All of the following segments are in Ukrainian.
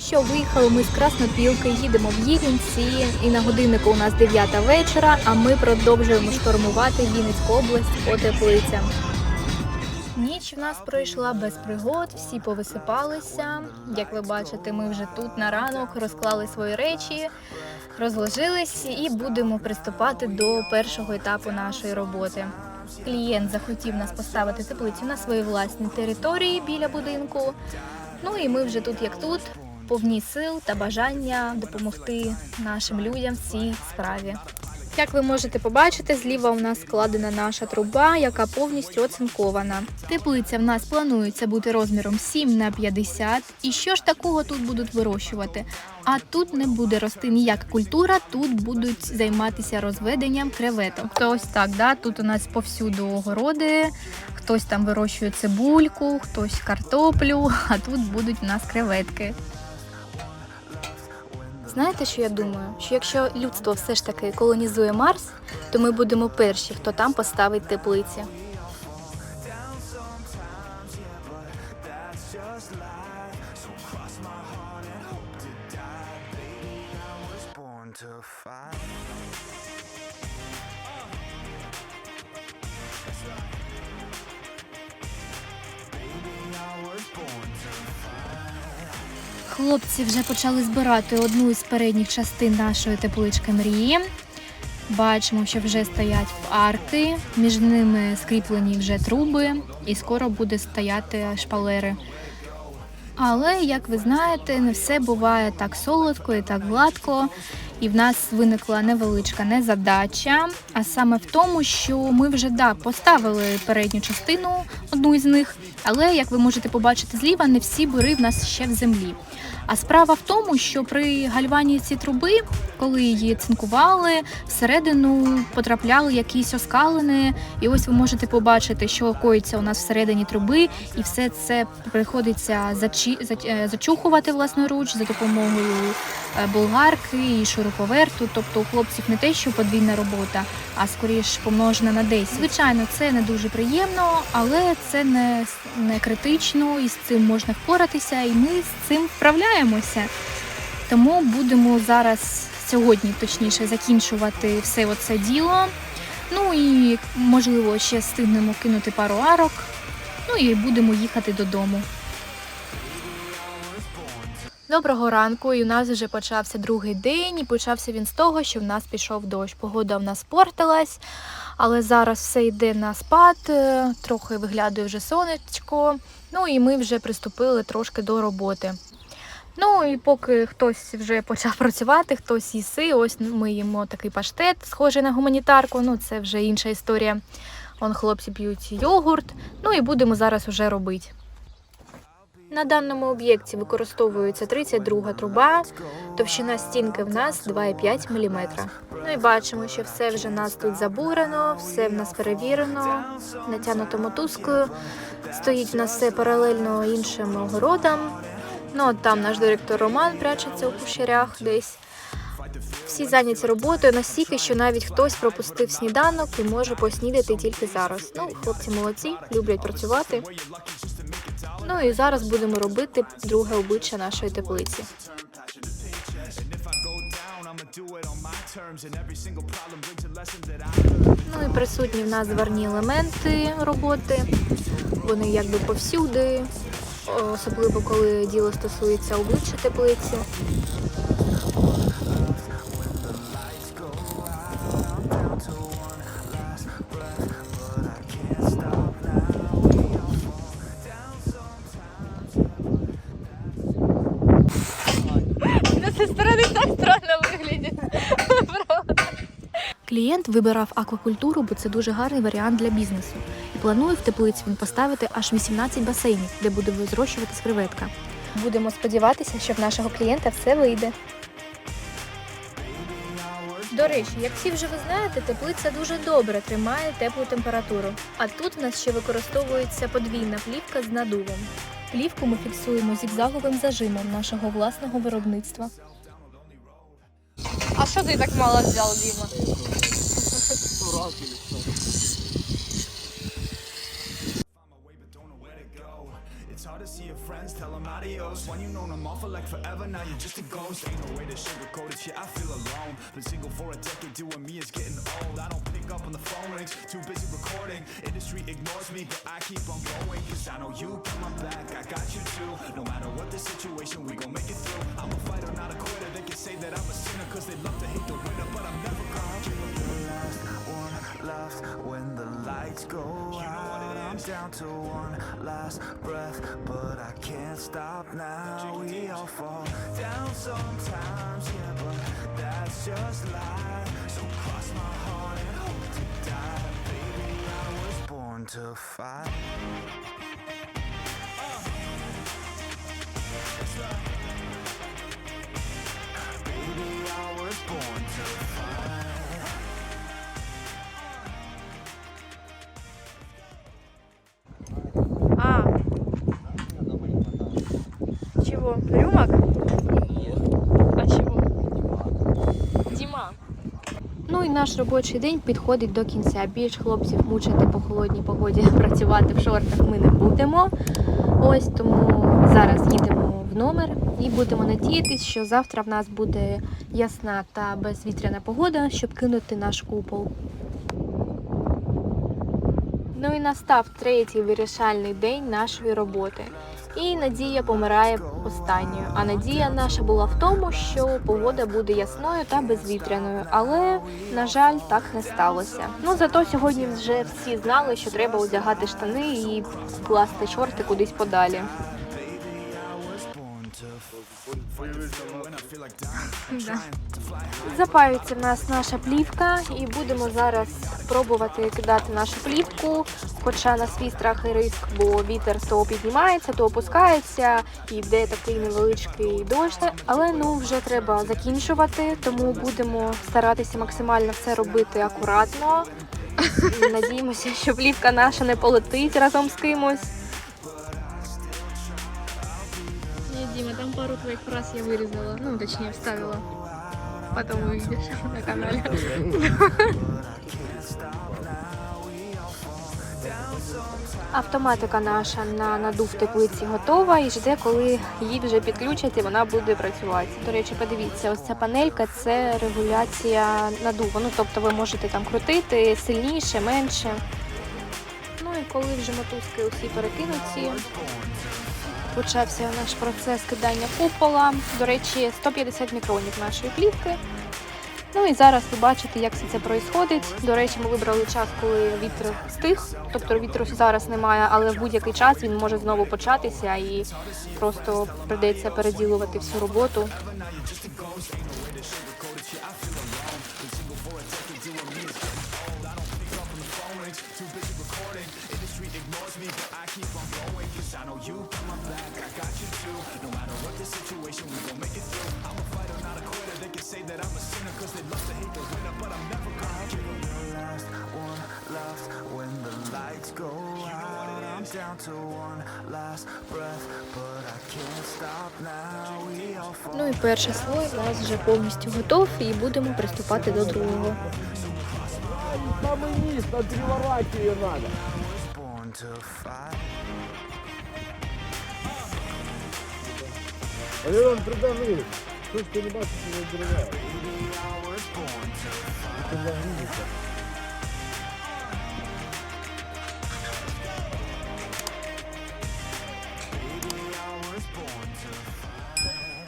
Що, виїхали ми з Краснопілки, їдемо в Єлінці, і на годиннику у нас 9 вечора, а ми продовжуємо штурмувати Вінницьку область по теплицям. Ніч в нас пройшла без пригод, всі повисипалися. Як ви бачите, ми вже тут на ранок розклали свої речі, розложились і будемо приступати до першого етапу нашої роботи. Клієнт захотів нас поставити теплицю на своїй власній території біля будинку. Ну і ми вже тут як тут, повні сил та бажання допомогти нашим людям в цій справі. Як ви можете побачити, зліва у нас складена наша труба, яка повністю оцинкована. Теплиця в нас планується бути розміром 7 на 50. І що ж такого тут будуть вирощувати? А тут не буде рости ніяка культура, тут будуть займатися розведенням креветок. То ось так, да? тут у нас повсюду огороди, хтось там вирощує цибульку, хтось картоплю, а тут будуть у нас креветки. Знаєте, що я думаю? Що якщо людство все ж таки колонізує Марс, то ми будемо перші, хто там поставить теплиці. born to fight. Хлопці вже почали збирати одну із передніх частин нашої теплички мрії. Бачимо, що вже стоять арки, між ними скріплені вже труби, і скоро буде стояти шпалери. Але, як ви знаєте, не все буває так солодко і так гладко. І в нас виникла невеличка незадача, а саме в тому, що ми вже да, поставили передню частину, одну із них, але як ви можете побачити зліва, не всі бури в нас ще в землі. А справа в тому, що при гальванії труби, коли її цинкували, всередину потрапляли якісь оскалини, і ось ви можете побачити, що коїться у нас всередині труби, і все це приходиться зачі... е, зачухувати власноруч за допомогою е, болгарки і шуруповерту. Тобто у хлопців не те, що подвійна робота, а скоріш помножена на 10. Звичайно, це не дуже приємно, але це не, не критично, і з цим можна впоратися, і ми з цим вправляємося. Тому будемо зараз сьогодні, точніше, закінчувати все оце діло. Ну і можливо ще встигнемо кинути пару арок. Ну і будемо їхати додому. Доброго ранку, і у нас вже почався другий день, і почався він з того, що в нас пішов дощ. Погода в нас портилась, але зараз все йде на спад, е, трохи виглядає вже сонечко. Ну і ми вже приступили трошки до роботи. Ну і поки хтось вже почав працювати, хтось їси, ось ми їмо такий паштет, схожий на гуманітарку. Ну це вже інша історія. Он хлопці п'ють йогурт. Ну і будемо зараз уже робити. На даному об'єкті використовується 32 труба, товщина стінки в нас 2,5 мм. Ну і бачимо, що все вже нас тут забурено, все в нас перевірено, натягнуто мотузкою. Стоїть в нас все паралельно іншим огородам. Ну, от там наш директор Роман прячеться у кущарях десь. Всі зайняті роботою настільки, що навіть хтось пропустив сніданок і може поснідати тільки зараз. Ну, хлопці молодці, люблять працювати. Ну і зараз будемо робити друге обличчя нашої теплиці. Ну і присутні в нас зварні елементи роботи. Вони якби повсюди, особливо коли діло стосується обличчя теплиці. Со стороны так странно выглядит. Клієнт вибирав аквакультуру, бо це дуже гарний варіант для бізнесу. Планує в теплиці він поставити аж 18 басейнів, де буде зрощуватись креветка. Будемо сподіватися, що в нашого клієнта все вийде. До речі, як всі вже ви знаєте, теплиця дуже добре тримає теплу температуру. А тут в нас ще використовується подвійна плівка з надувом. Плівку ми фіксуємо зігзаговим зажимом нашого власного виробництва. А что ты так мало взял, Дима? When you known them all for like forever, now you're just a ghost. Ain't no way to sugarcoat it, shit, I feel alone. Been single for a decade, doing me is getting old. I don't pick up on the phone rings, too busy recording. Industry ignores me, but I keep on going. Cause I know you got my back, I got you too. No matter what the situation, we gon' make it through. I'm a fighter, not a quitter. They can say that I'm a sinner, cause they love to hate the winner, but I'm never gonna give up. One left when the lights go out. Down to one last breath, but I can't stop now. We all fall down sometimes, yeah, but that's just life. So cross my heart and hope to die. Baby, I was born to fight. Uh. Baby, наш робочий день підходить до кінця. Більш хлопців мучити по холодній погоді працювати в шортах ми не будемо. Ось тому зараз їдемо в номер і будемо надіятися, що завтра в нас буде ясна та безвітряна погода, щоб кинути наш купол. Ну і настав третій вирішальний день нашої роботи. І Надія помирає останньою. А надія наша була в тому, що погода буде ясною та безвітряною. Але, на жаль, так не сталося. Ну зато сьогодні вже всі знали, що треба одягати штани і класти шорти кудись подалі. Запаюється в нас наша плівка, і будемо зараз пробувати кидати нашу плівку. Хоча на свій страх і риск, бо вітер то піднімається, то опускається, і йде такий невеличкий дощ. Але ну вже треба закінчувати, тому будемо старатися максимально все робити акуратно. Надіємося, що плівка наша не полетить разом з кимось. Там пару твоїх фраз я вирізала. Ну, точніше, вставила. Потом увидишь на канале. Автоматика наша на надув теплиці готова і жде, коли її вже підключать і вона буде працювати. До речі, подивіться, ось ця панелька це регуляція надуву. Ну, тобто ви можете там крутити сильніше, менше. Ну і коли вже мотузки усі перекинуті, почався наш процес кидання купола. До речі, 150 мікронів нашої плівки. Ну і зараз ви бачите, як все це відбувається. До речі, ми вибрали час, коли вітер стих. Тобто вітру зараз немає, але в будь-який час він може знову початися і просто прийдеться переділувати всю роботу. Last one left when the lights go out. I'm down to one last breath, but I can't stop now. We all fall Ну і перший слой у нас вже повністю готов, і будемо приступати до другого. Самый низ, отбивать ее надо. Born to fight. Валерон, придави. Что ж ты не бачишь, что не отбивает? I was born to fight. Ты загрузишься.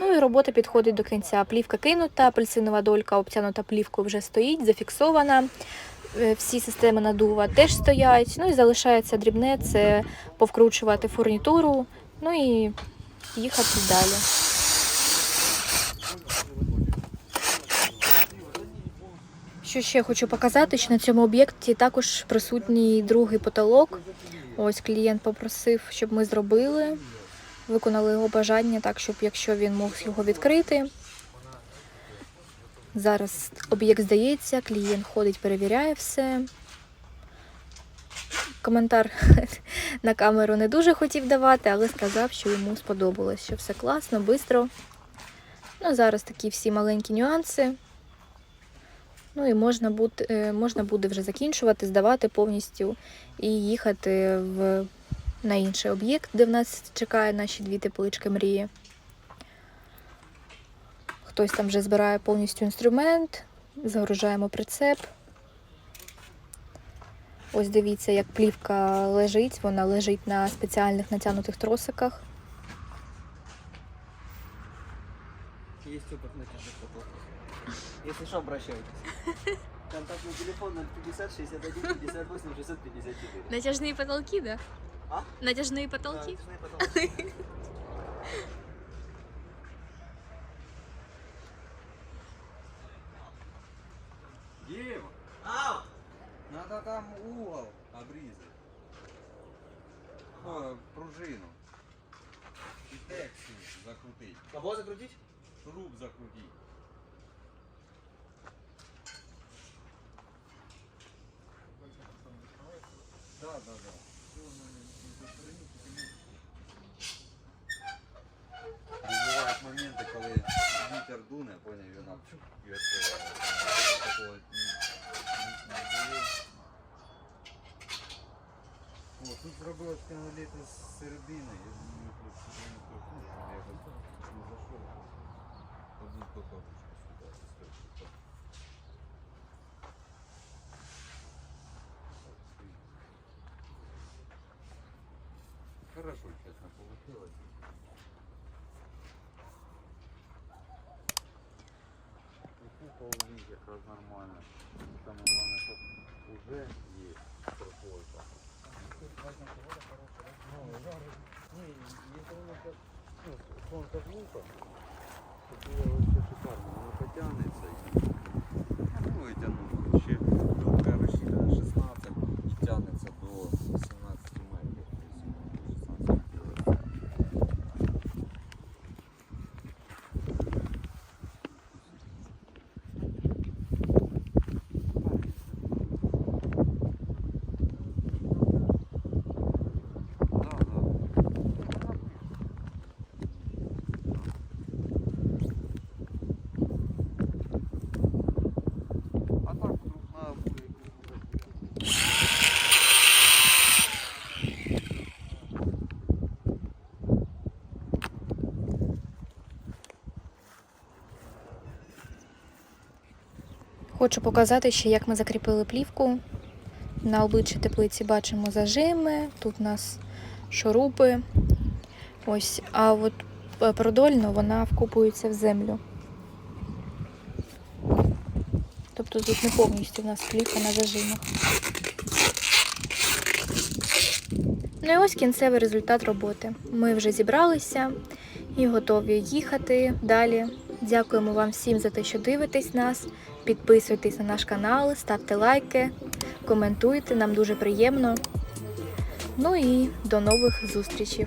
Ну і робота підходить до кінця. Плівка кинута, апельсинова долька обтянута плівкою вже стоїть, зафіксована. Е, Всі системи надува теж стоять. Ну і залишається дрібне це повкручувати фурнітуру, ну і їхати далі. Що ще хочу показати, що на цьому об'єкті також присутній другий потолок. Ось клієнт попросив, щоб ми зробили виконали його бажання так, щоб якщо він мог його відкрити. Зараз об'єкт здається, клієнт ходить, перевіряє все. Коментар на камеру не дуже хотів давати, але сказав, що йому сподобалось, що все класно, швидко. Ну, зараз такі всі маленькі нюанси. Ну і можна буде, можна буде вже закінчувати, здавати повністю і їхати в на інший об'єкт, де в нас чекає наші дві теплички мрії. Хтось там вже збирає повністю інструмент, загружаємо прицеп. Ось дивіться, як плівка лежить. Вона лежить на спеціальних натягнутих тросиках. Есть опыт на чужих потоках. Если что, обращайтесь. Контактный телефон 050 61 58 654. Натяжные потолки, да? А? Натяжные потолки? Натяжные потолки. Закрутить. Да, да, да. Бувають моменти, коли вітер дуне, поняв, і вона і відкриває. Такого не- було. О, тут зробили спіноліти з середини, я думаю, тут сюди не торкнув, я якось не зайшов. Покопочку сюди, з. Хорошо, честно, получилось. Купа у них якраз нормально. Самое главное, что уже есть прослойка. Ні, якщо воно так, ну, сонце лука, то було вообще шикарно. Воно потягнеться і ну, витягнути ще добре розширена 16 і тягнеться до 18 метрів. Тобто 16 метрів. Да, да. А так вдруг надо буде якусь Хочу показати ще, як ми закріпили плівку. На обличчі теплиці бачимо зажими, тут у нас шурупи. Ось, а от е, продольно вона вкопується в землю. Тобто тут не повністю в нас плівка на зажимах. Ну і ось кінцевий результат роботи. Ми вже зібралися і готові їхати далі. Дякуємо вам всім за те, що дивитесь нас. Підписуйтесь на наш канал, ставте лайки, коментуйте, нам дуже приємно. Ну і до нових зустрічей.